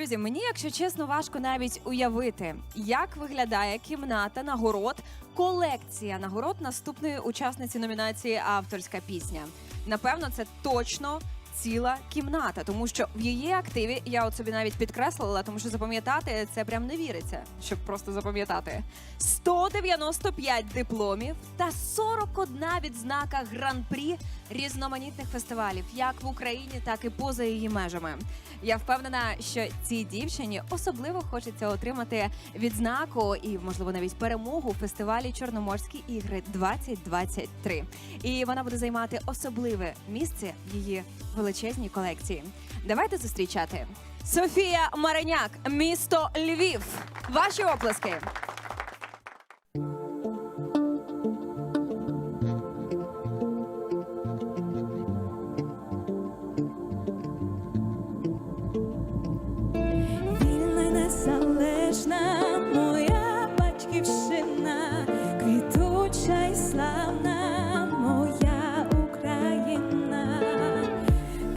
Друзі, мені, якщо чесно, важко навіть уявити, як виглядає кімната нагород, колекція нагород наступної учасниці номінації Авторська пісня. Напевно, це точно. Ціла кімната, тому що в її активі я от собі навіть підкреслила, тому що запам'ятати це прям не віриться, щоб просто запам'ятати. 195 дипломів та 41 відзнака гран-прі різноманітних фестивалів, як в Україні, так і поза її межами. Я впевнена, що цій дівчині особливо хочеться отримати відзнаку і, можливо, навіть перемогу у фестивалі Чорноморські ігри 2023. І вона буде займати особливе місце в її величезній колекції. Давайте зустрічати Софія Мареняк, місто Львів. Ваші оплески.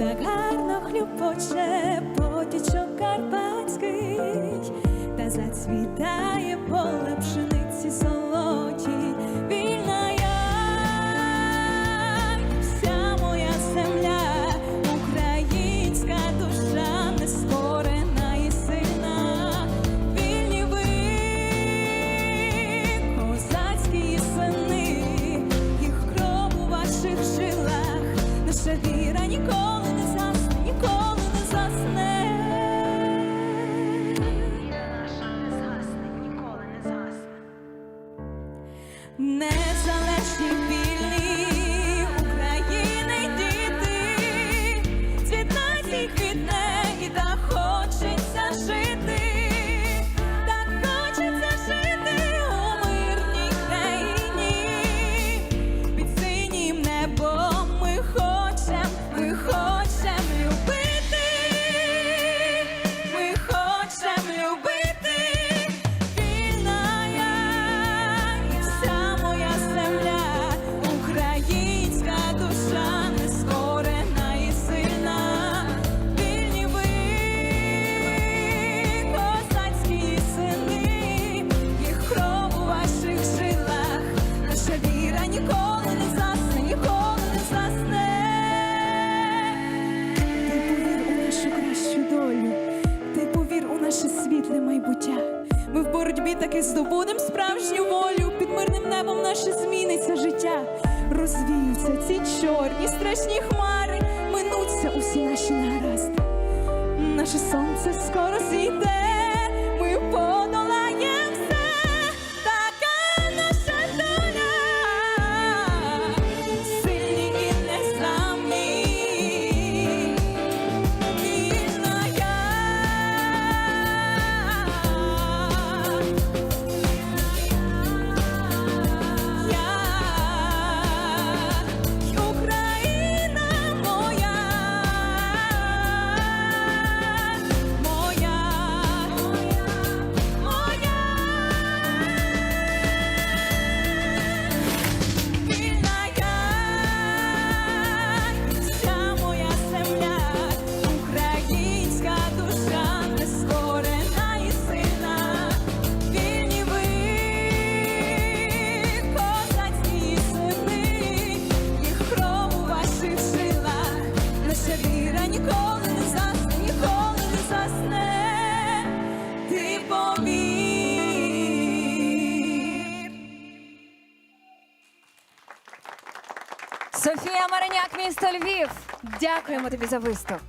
Так гарно хлюпоче потічок карпатський, та зацвітає поле Незалежні вільні України діти, цвіт і квітне і так наше майбуття. Ми в боротьбі таки здобудем справжню волю. Під мирним небом наше зміниться життя. Розвіються ці чорні страшні хмари, минуться усі наші негаразди. Наше сонце скоро зійде, ніколи не засне, ніколи не засне, ти повір. Софія Мариняк, місто Львів. Дякуємо тобі за виступ.